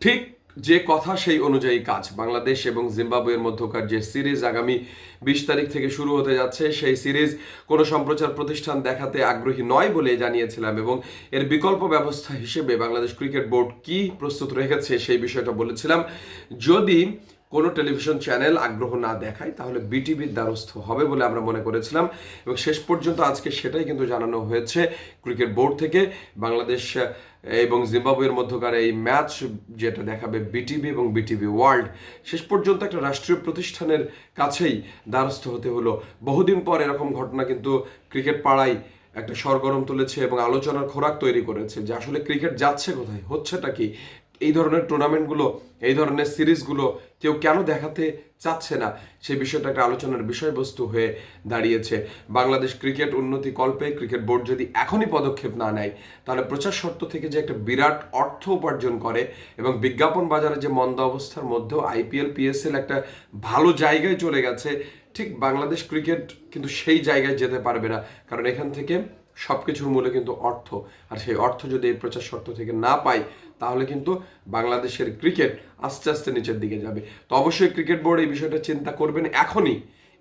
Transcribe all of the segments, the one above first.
ঠিক যে কথা সেই অনুযায়ী কাজ। বাংলাদেশ এবং জিম্বাবুয়ের মধ্যকার যে সিরিজ আগামী বিশ তারিখ থেকে শুরু হতে যাচ্ছে, সেই সিরিজ কোনো সম্প্রচার প্রতিষ্ঠান দেখাতে আগ্রহী নয় বলে জানিয়েছিলাম এবং এর বিকল্প ব্যবস্থা হিসেবে বাংলাদেশ ক্রিকেট বোর্ড কি প্রস্তুত রেখেছে সেই বিষয়টা বলেছিলাম। যদি কোনো টেলিভিশন চ্যানেল আগ্রহ না দেখায়, তাহলে বিটিভির দ্বারস্থ হবে বলে আমরা মনে করেছিলাম। এবং শেষ পর্যন্ত আজকে সেটাই কিন্তু জানানো হয়েছে ক্রিকেট বোর্ড থেকে। বাংলাদেশ এবং জিম্বাবুয়ের মধ্যকার এই ম্যাচ যেটা দেখাবে বিটিভি এবং বিটিভি ওয়ার্ল্ড, শেষ পর্যন্ত একটা রাষ্ট্রীয় প্রতিষ্ঠানের কাছেই দ্বারস্থ হতে হলো। বহুদিন পর এরকম ঘটনা কিন্তু ক্রিকেট পাড়ায় একটা সরগরম তুলেছে এবং আলোচনার খোরাক তৈরি করেছে যে আসলে ক্রিকেট যাচ্ছে কোথায়, হচ্ছেটা কি? এই ধরনের টুর্নামেন্টগুলো এই ধরনের সিরিজগুলো কেউ কেন দেখাতে চাচ্ছে না? সেই বিষয়টা একটা আলোচনার বিষয়বস্তু হয়ে দাঁড়িয়েছে। বাংলাদেশ ক্রিকেট উন্নতি কল্পে ক্রিকেট বোর্ড যদি এখনই পদক্ষেপ না নেয়, তাহলে প্রচার শর্ত থেকে যে একটা বিরাট অর্থ উপার্জন করে এবং বিজ্ঞাপন বাজারে যে মন্দ অবস্থার মধ্যেও আইপিএল পিএসএল একটা ভালো জায়গায় চলে গেছে, ঠিক বাংলাদেশ ক্রিকেট কিন্তু সেই জায়গায় যেতে পারবে না। কারণ এখান থেকে সব কিছুর মূলে কিন্তু অর্থ। আর সেই অর্থ যদি এই প্রচার শর্ত থেকে না পাই, তাহলে কিন্তু বাংলাদেশের ক্রিকেট আস্তে আস্তে নিচের দিকে যাবে। তো অবশ্যই ক্রিকেট বোর্ড এই বিষয়টা চিন্তা করবেন এখনই।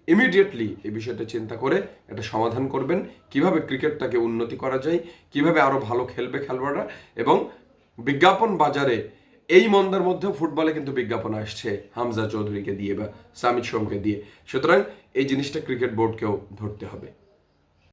ইমিডিয়েটলি এই বিষয়টা চিন্তা করে এটা সমাধান করবেন। কীভাবে ক্রিকেটটাকে উন্নতি করা যায়, কীভাবে আরও ভালো খেলবে খেলোয়াড়রা এবং বিজ্ঞাপন বাজারে এই মন্দার মধ্যেও ফুটবলে কিন্তু বিজ্ঞাপন আসছে হামজা চৌধুরীকে দিয়ে বা সামিত সোমকে দিয়ে। সুতরাং এই জিনিসটা ক্রিকেট বোর্ডকেও ধরতে হবে।